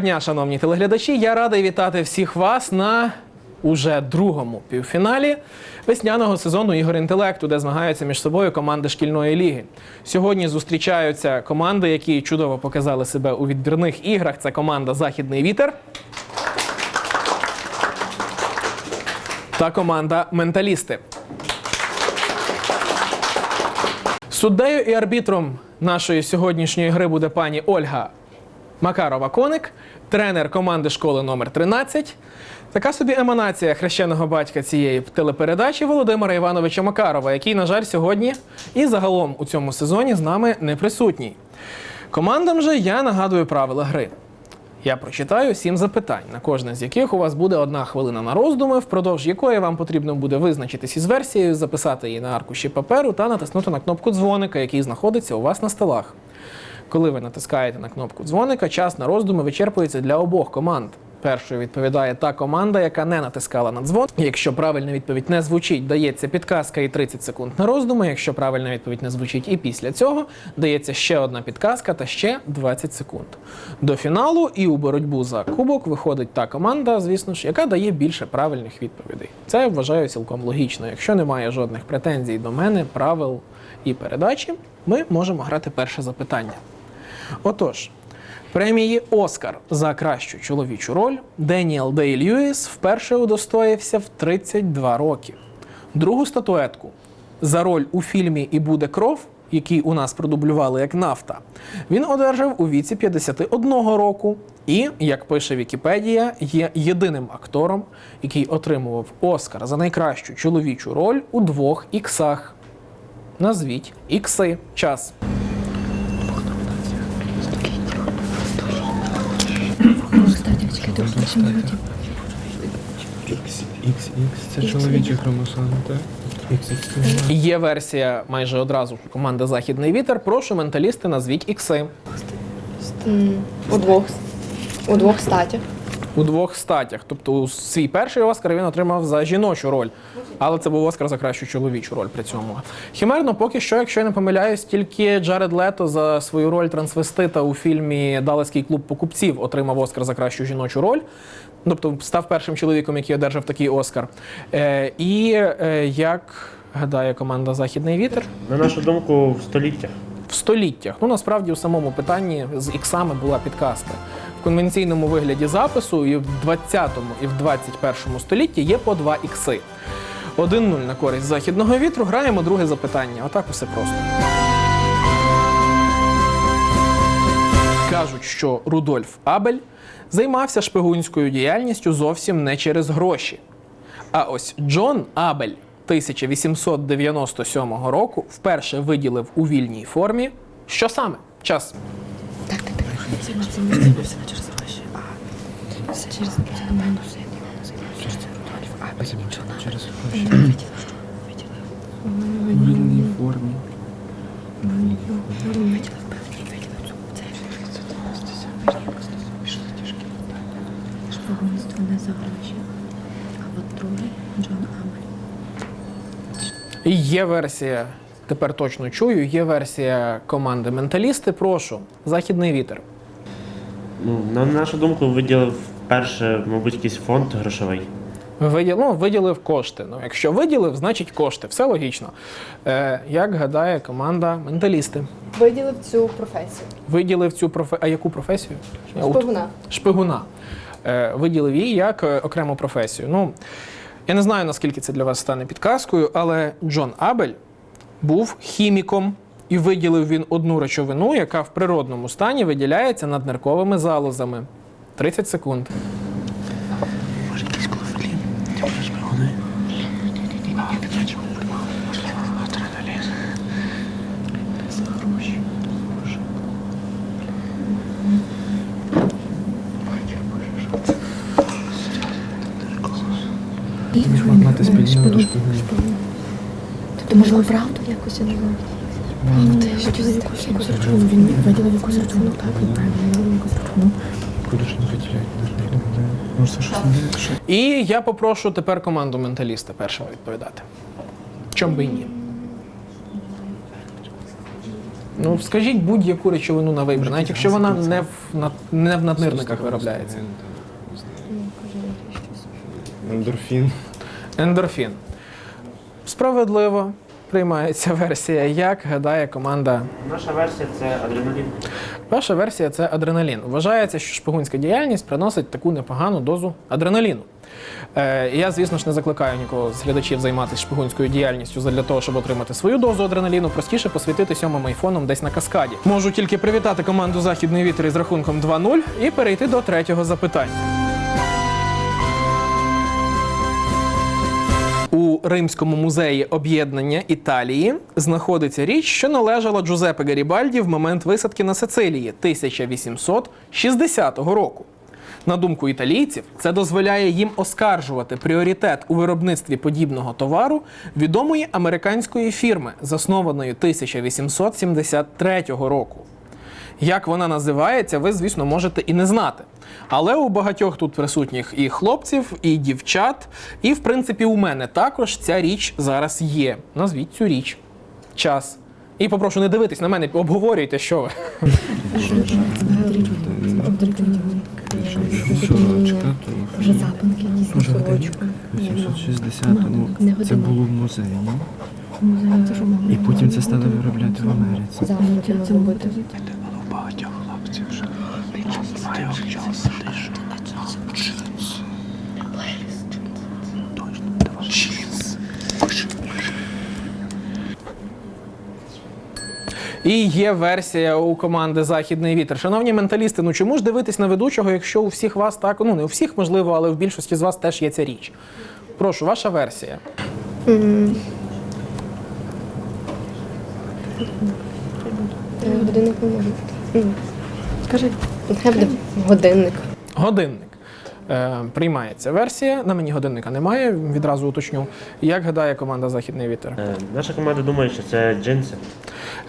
дня, шановні телеглядачі. Я радий вітати всіх вас на уже другому півфіналі весняного сезону ігор інтелекту, де змагаються між собою команди шкільної ліги. Сьогодні зустрічаються команди, які чудово показали себе у відбірних іграх. Це команда Західний вітер та команда Менталісти. Суддею і арбітром нашої сьогоднішньої гри буде пані Ольга Макарова Коник, тренер команди школи номер 13 Така собі еманація хрещеного батька цієї телепередачі Володимира Івановича Макарова, який, на жаль, сьогодні і загалом у цьому сезоні з нами не присутній. Командам же я нагадую правила гри. Я прочитаю сім запитань, на кожне з яких у вас буде одна хвилина на роздуми, впродовж якої вам потрібно буде визначитись із версією, записати її на аркуші паперу та натиснути на кнопку дзвоника, який знаходиться у вас на столах. Коли ви натискаєте на кнопку дзвоника, час на роздуми вичерпується для обох команд. Першою відповідає та команда, яка не натискала на дзвон. Якщо правильна відповідь не звучить, дається підказка і 30 секунд на роздуми. Якщо правильна відповідь не звучить і після цього, дається ще одна підказка та ще 20 секунд. До фіналу і у боротьбу за кубок виходить та команда, звісно ж, яка дає більше правильних відповідей. Це я вважаю цілком логічно. Якщо немає жодних претензій до мене, правил і передачі, ми можемо грати перше запитання. Отож, премії Оскар за кращу чоловічу роль Деніел Дей Льюіс вперше удостоївся в 32 роки. Другу статуетку за роль у фільмі І буде кров, який у нас продублювали як нафта, він одержав у віці 51 року. І, як пише Вікіпедія, є єдиним актором, який отримував Оскар за найкращу чоловічу роль у двох іксах. Назвіть ікси. Час. Минуті. XX це чоловічі хромосоми, так? XX Є версія майже одразу команда Західний вітер. Прошу, менталісти, назвіть ікси. У двох. У двох статях. У двох статях. Тобто у свій перший Оскар він отримав за жіночу роль, але це був Оскар за кращу чоловічу роль при цьому. Хімерно, поки що, якщо я не помиляюсь, тільки Джаред Лето за свою роль трансвестита у фільмі Далеський клуб покупців отримав Оскар за кращу жіночу роль. Тобто став першим чоловіком, який одержав такий Оскар. Е, і е, як гадає команда Західний вітер, На нашу думку, в століттях. в століттях. Ну насправді у самому питанні з іксами була підказка. В конвенційному вигляді запису і в 20-му, і в 21-му столітті є по два ікси. 1-0 на користь західного вітру. Граємо друге запитання. Отак усе просто. Кажуть, що Рудольф Абель займався шпигунською діяльністю зовсім не через гроші. А ось Джон Абель 1897 року вперше виділив у вільній формі. Що саме? Час. Так, так, так. Не це не через гроші, а все через це нормально все. Через Рудольф, а Це через Він гроші. виділив, що виділив. У вільній формі. Він виділив певний, цю це. Шпигунство не за гроші. А от другий Джон Амель. Є версія, тепер точно чую, є версія команди Менталісти. Прошу, західний вітер. Ну, на нашу думку, виділив перше, мабуть, якийсь фонд грошовий. Виділив, ну, виділив кошти. Ну, якщо виділив, значить кошти. Все логічно. Е, як гадає команда Менталісти? виділив цю професію. Виділив цю професію. А яку професію? Шпигуна. шпигуна. Е, виділив її як е, окрему професію. Ну, я не знаю, наскільки це для вас стане підказкою, але Джон Абель був хіміком і виділив він одну речовину, яка в природному стані виділяється над наднирковими залозами. 30 секунд. Ти можливо, правду якось не Він виділив якусь речовину, так? Він правильно виділив якусь речовину. Куди ж не виділяють? Може це щось не? І я попрошу тепер команду менталіста першим відповідати. Чом би і ні? Ну, скажіть будь-яку речовину на вибір, навіть якщо вона не в, над- не в наднирниках виробляється. Ендорфін. Ендорфін. Справедливо приймається версія, як гадає команда. Наша версія це адреналін. Ваша версія це адреналін. Вважається, що шпигунська діяльність приносить таку непогану дозу адреналіну. Е, я, звісно ж, не закликаю нікого з глядачів займатися шпигунською діяльністю для того, щоб отримати свою дозу адреналіну. Простіше посвітити сьомим айфоном десь на каскаді. Можу тільки привітати команду Західний вітер із рахунком 2-0 і перейти до третього запитання. У Римському музеї об'єднання Італії знаходиться річ, що належала Джузеппе Гарібальді в момент висадки на Сицилії 1860 року. На думку італійців, це дозволяє їм оскаржувати пріоритет у виробництві подібного товару відомої американської фірми, заснованої 1873 року. Як вона називається, ви, звісно, можете і не знати. Але у багатьох тут присутніх і хлопців, і дівчат, і в принципі у мене також ця річ зараз є. Назвіть цю річ. Час. І попрошу не дивитись на мене, обговорюйте, що ви. Вже запинки, якісь сорочку. 860, Не ну це було в музеї. І потім це стали виробляти в Америці. Запинки це робити. І є версія у команди Західний вітер. Шановні менталісти, ну чому ж дивитись на ведучого, якщо у всіх вас так, ну не у всіх можливо, але в більшості з вас теж є ця річ. Прошу, ваша версія. Годинник не може бути. Скажи, Нехай буде годинник. Годинник. Е, приймається версія. На мені годинника немає, відразу уточню. Як гадає команда Західний вітер? Е, Наша команда думає, що це джинси.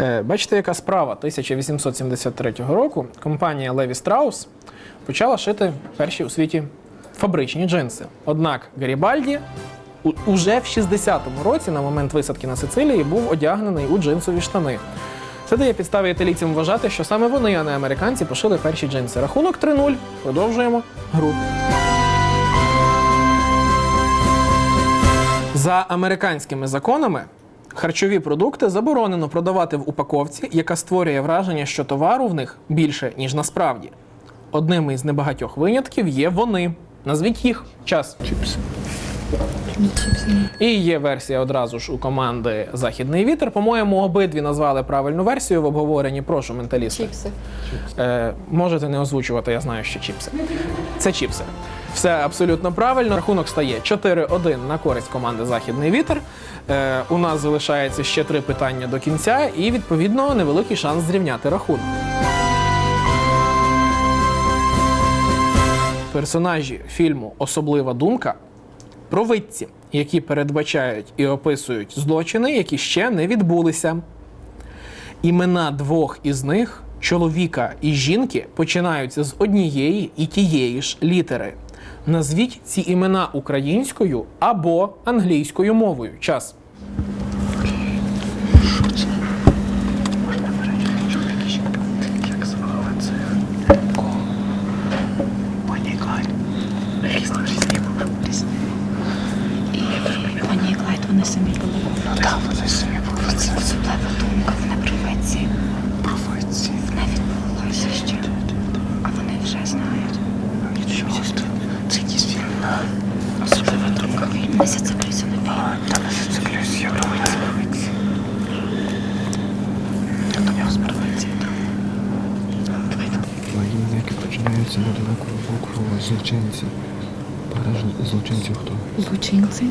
Е, бачите, яка справа 1873 року компанія Леві Страус почала шити перші у світі фабричні джинси. Однак Гарібальді уже в 60-му році, на момент висадки на Сицилії, був одягнений у джинсові штани. Це дає підстави італійцям вважати, що саме вони, а не американці, пошили перші джинси. Рахунок 3-0. Продовжуємо гру. За американськими законами харчові продукти заборонено продавати в упаковці, яка створює враження, що товару в них більше, ніж насправді. Одним із небагатьох винятків є вони. Назвіть їх час. Чіпси. І є версія одразу ж у команди Західний вітер. По-моєму, обидві назвали правильну версію в обговоренні. Прошу, менталісти. Чіпси. Е, можете не озвучувати, я знаю, що чіпси. Це чіпси. Все абсолютно правильно. Рахунок стає 4-1 на користь команди Західний вітер. Е, у нас залишається ще три питання до кінця, і відповідно невеликий шанс зрівняти рахунок. Персонажі фільму Особлива думка провидці, які передбачають і описують злочини, які ще не відбулися. Імена двох із них, чоловіка і жінки, починаються з однієї і тієї ж літери. Назвіть ці імена українською або англійською мовою. Час. Пані і Клайд, вони самі були. Так, вони самі були це. Особлива думка, вони провидці. Провидці. Не відбулося ще. А вони вже знають. Нічого. Це якийсь фільм на особлива думка. Не зациклюйся на війну. Та не зациклююсь, я провидці. Провидці. До нього з провидці. Які починаються на далеку злочинці. Пара злочинців хто? Злочинці?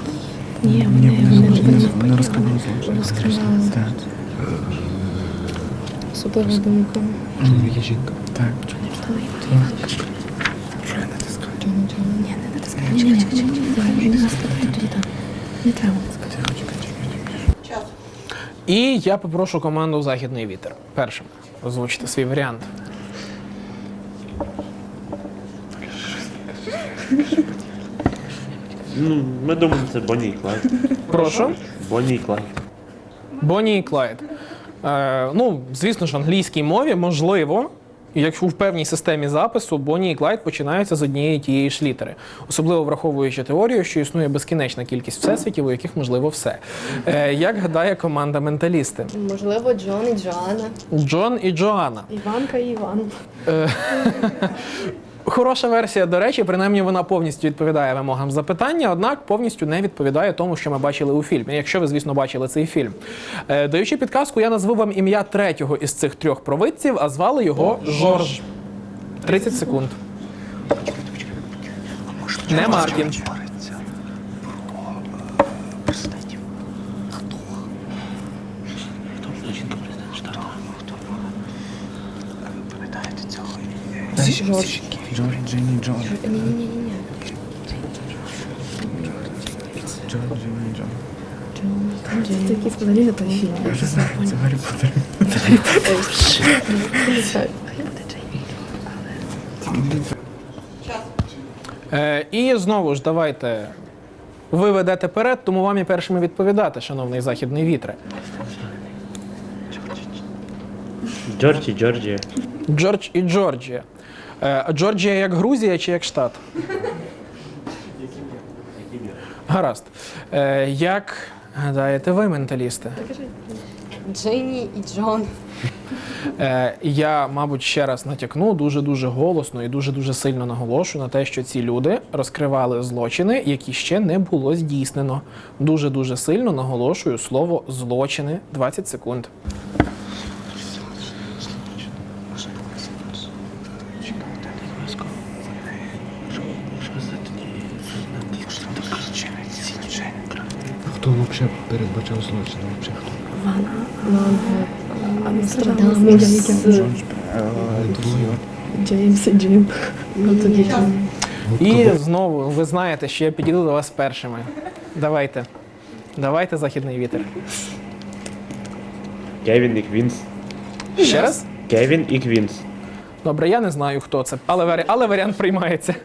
Ні, вони, вони вони, злочинці. вони, розкривали злочин. розкривали. Так. Особлива думка. Чоловік і жінка. Так. Ні, не натискай. Ні, ні, ні, ні, ні, не натискай тоді так. Не треба. І я попрошу команду Західний вітер. Першим озвучити свій варіант. Ну, ми думаємо, це Бонні і Клайд. Прошу. Бонні і Клайд. Бонні і Клайд. Е, ну, звісно ж, в англійській мові можливо, якщо в певній системі запису Бонні і Клайд починаються з однієї тієї ж літери, особливо враховуючи теорію, що існує безкінечна кількість всесвітів, у яких можливо все. Е, як гадає команда менталісти? Можливо, Джон і Джоанна. Джон і Джоанна. Іванка і Іван. Хороша версія, до речі, принаймні вона повністю відповідає вимогам запитання, однак повністю не відповідає тому, що ми бачили у фільмі. Якщо ви, звісно, бачили цей фільм. Е, даючи підказку, я назву вам ім'я третього із цих трьох провидців, а звали його Жорж. 30 секунд. Не Мартін. Пам'ятаєте цього? Жорж. Джордж, Дженні, Джон. Ні-ні-ні. Джордж, Дженні, Джон. Це якийсь взагалі не той фільм. Я вже знаю. Це Гаррі Поттер. Е, і знову ж давайте. Ви ведете перед, тому вам і першими відповідати, шановний західний вітре. Джорджі, Джорджія. Джордж і Джорджія. Е, Джорджія як Грузія чи як штат? Гаразд. Е, як гадаєте ви, менталісти? Дженні і Джон. Е, я, мабуть, ще раз натякну дуже-дуже голосно і дуже-дуже сильно наголошую на те, що ці люди розкривали злочини, які ще не було здійснено. Дуже-дуже сильно наголошую слово злочини. 20 секунд. Хто взагалі передбачав злочин? Джеймс і Джим. І знову ви знаєте, що я підійду до вас першими. Давайте. Давайте, західний вітер. Кевін і Квінс. Ще раз? Кевін і Квінс. Добре, я не знаю, хто це, але, варі... але варіант приймається.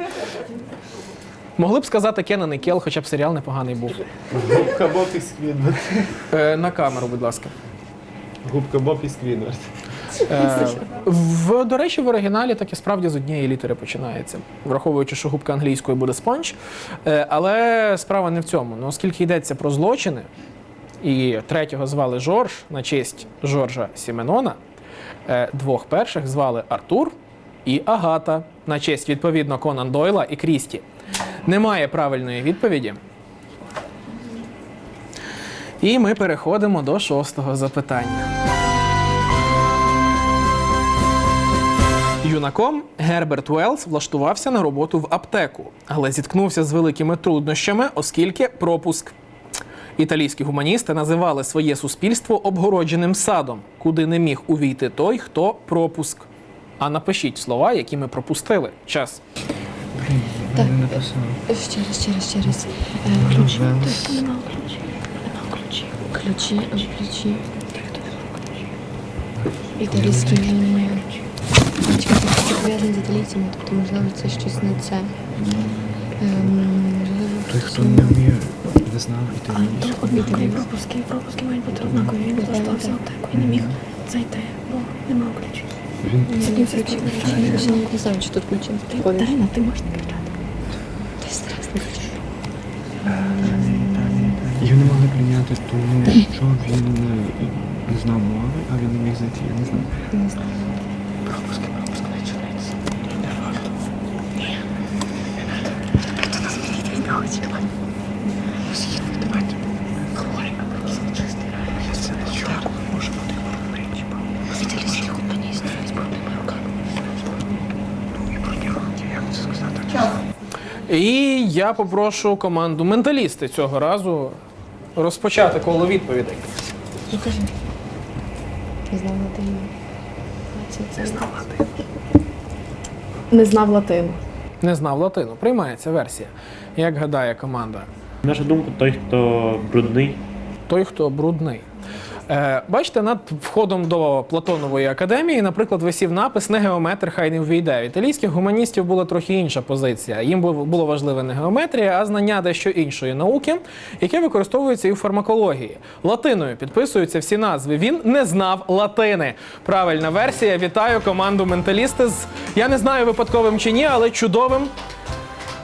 Могли б сказати Кеннон і Кел, хоча б серіал непоганий був. Губка Боб і Сквідвард. Е, на камеру, будь ласка. Губка Боб і Сквідвард. Е, в, до речі, в оригіналі так і справді з однієї літери починається, враховуючи, що губка англійською буде спонж. Е, але справа не в цьому. Ну, оскільки йдеться про злочини, і третього звали Жорж на честь Жоржа Сіменона, е, двох перших звали Артур і Агата на честь, відповідно, Конан Дойла і Крісті. Немає правильної відповіді. І ми переходимо до шостого запитання. Юнаком Герберт Уеллс влаштувався на роботу в аптеку, але зіткнувся з великими труднощами, оскільки пропуск. Італійські гуманісти називали своє суспільство обгородженим садом, куди не міг увійти той, хто пропуск. А напишіть слова, які ми пропустили. Час. Блін, я не написав. Ще раз, ще раз, ще раз. Ключі. Хто не мав ключі. Нема ключі. Ключі, ключі. Ключі. Італійські не Чекайте, це пов'язано з італійцями, тобто, можливо, це щось не це. Ем, Той, хто не вміє, не знав італійську. однакові пропуски. Пропуски мають бути однакові. Він залишився в аптеку і не міг зайти, бо не мав ключі. Він не знаю, чи тут ключі. Дарина, ти можеш не кричати. Ти ключі. Його не могли прийняти, тому що він не, не знав мови, а він не міг зайти, я не знаю. Не знаю. Пропуски, пропуски, вечорниці. Не факт. Ні. Не треба. Це не хоче. Східно, давайте. Говоримо про чистий рай. Я це не чув. Може бути речі, бо... Італійські гуманісти з брудними руками. Ну і про нього, як це сказати? І я попрошу команду менталісти цього разу розпочати коло відповідей. Ну кажи. Не знав латину. Не знав Не знав латину. Не знав латину. Приймається версія. Як гадає команда? На нашу думку, той, хто брудний, Той, хто брудний. Е, бачите, над входом до Платонової академії, наприклад, висів напис не геометр, хай не ввійде. В італійських гуманістів була трохи інша позиція. Їм було важливе не геометрія, а знання дещо іншої науки, яке використовується і в фармакології. Латиною підписуються всі назви. Він не знав латини. Правильна версія. Вітаю команду менталісти з я не знаю випадковим чи ні, але чудовим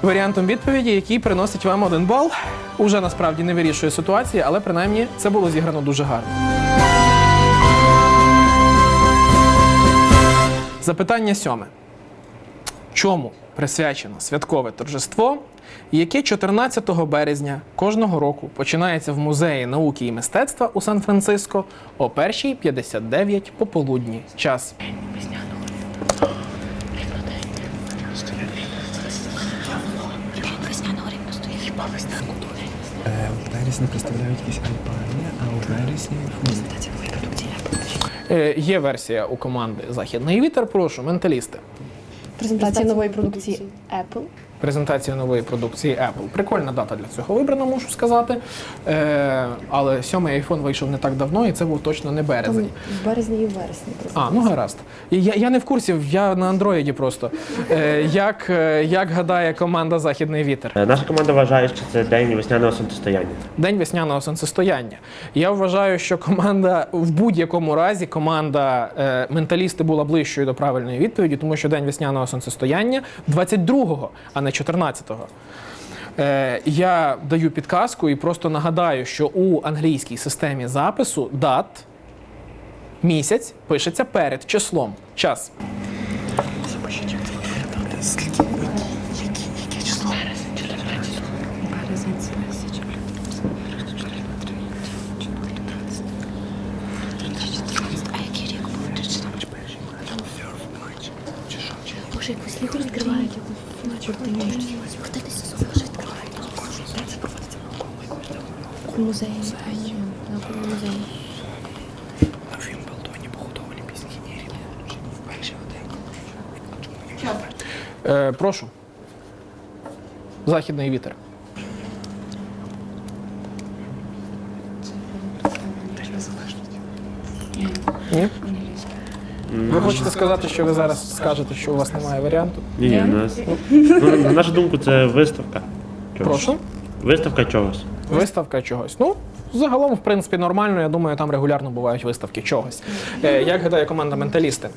варіантом відповіді, який приносить вам один бал. Уже насправді не вирішує ситуації, але принаймні це було зіграно дуже гарно. Запитання сьоме. Чому присвячено святкове торжество, яке 14 березня кожного року починається в музеї науки і мистецтва у Сан-Франциско о 1.59 пополудні час. Вересні представляють якісь альпані, а у вересні Е, є версія у команди Західний вітер. Прошу, менталісти. Презентація нової продукції Apple. Презентація нової продукції Apple. Прикольна дата для цього вибрана, мушу сказати. Е, але сьомий iPhone вийшов не так давно, і це був точно не березень. В березні і в вересні. А, ну гаразд. Я, я не в курсі, я на андроїді просто. Е, як, е, як гадає команда Західний вітер? Е, Наша команда вважає, що це день весняного сонцестояння. День весняного сонцестояння. Я вважаю, що команда в будь-якому разі команда е, менталісти була ближчою до правильної відповіді, тому що день весняного сонцестояння 22-го, а не 14-го. Е, я даю підказку і просто нагадаю, що у англійській системі запису дат місяць пишеться перед числом. Час. Боже, якусь лігу відкривають. Хтось схоже відкривають. У музеї. На музеї. в Вімблдоні побудовані пісні Ніріни в першій годині. Е, прошу. Західний вітер. Ні? Ви хочете сказати, що ви зараз скажете, що у вас немає варіанту? Ні, ні, у нас. Ну, на нашу думку, це виставка. чогось. Прошу. Виставка чогось. Виставка чогось. Ну, загалом, в принципі, нормально. Я думаю, там регулярно бувають виставки чогось. Е, як гадає команда менталісти?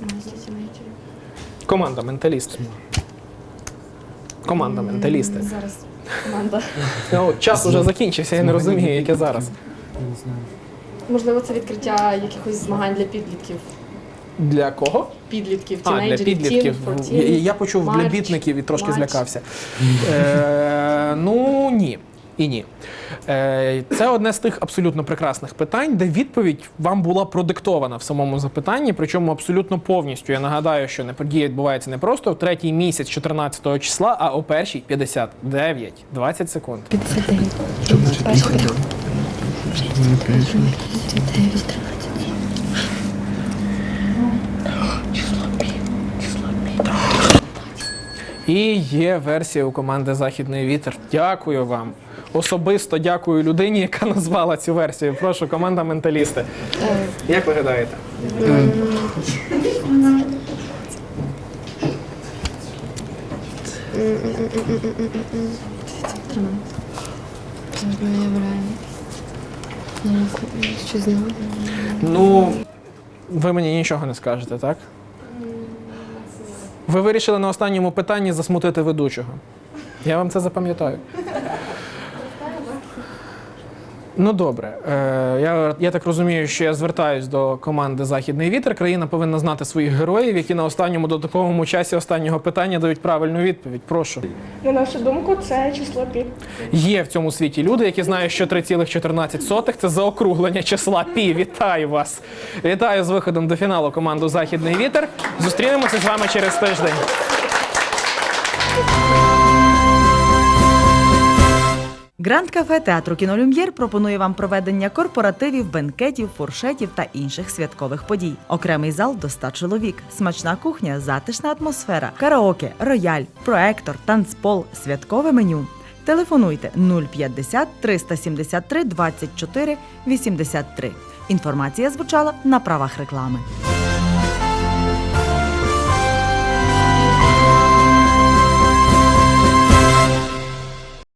Команда менталісти. Команда менталісти. Зараз команда. Ну, час уже закінчився, я не розумію, яке зараз. Можливо, це відкриття якихось змагань для підлітків. Для кого? Підлітків, А, для підлітків. teen, 14, Я, я почув для бітників і трошки March. злякався. Е, ну ні. І ні. Е, це одне з тих абсолютно прекрасних питань, де відповідь вам була продиктована в самому запитанні, причому абсолютно повністю. Я нагадаю, що не подія відбувається не просто в третій місяць 14 числа, а о першій 59. 20 секунд. 59. Що значить пісня? 59, І є версія у команди Західний вітер. Дякую вам. Особисто дякую людині, яка назвала цю версію. Прошу, команда менталісти. Як ви гадаєте? Ну, ви мені нічого не скажете, так? Ви вирішили на останньому питанні засмутити ведучого. Я вам це запам'ятаю. Ну добре. Е, я, я так розумію, що я звертаюсь до команди Західний вітер. Країна повинна знати своїх героїв, які на останньому додатковому часі останнього питання дають правильну відповідь. Прошу. На нашу думку, це число пі. Є в цьому світі люди, які знають, що 3,14 це заокруглення числа пі. Вітаю вас! Вітаю з виходом до фіналу команду Західний вітер. Зустрінемося з вами через тиждень. Гранд кафе театру Кінолюм'єр пропонує вам проведення корпоративів, бенкетів, фуршетів та інших святкових подій. Окремий зал до 100 чоловік, смачна кухня, затишна атмосфера, караоке, рояль, проектор, танцпол, святкове меню. Телефонуйте 050 373 24 83. Інформація звучала на правах реклами.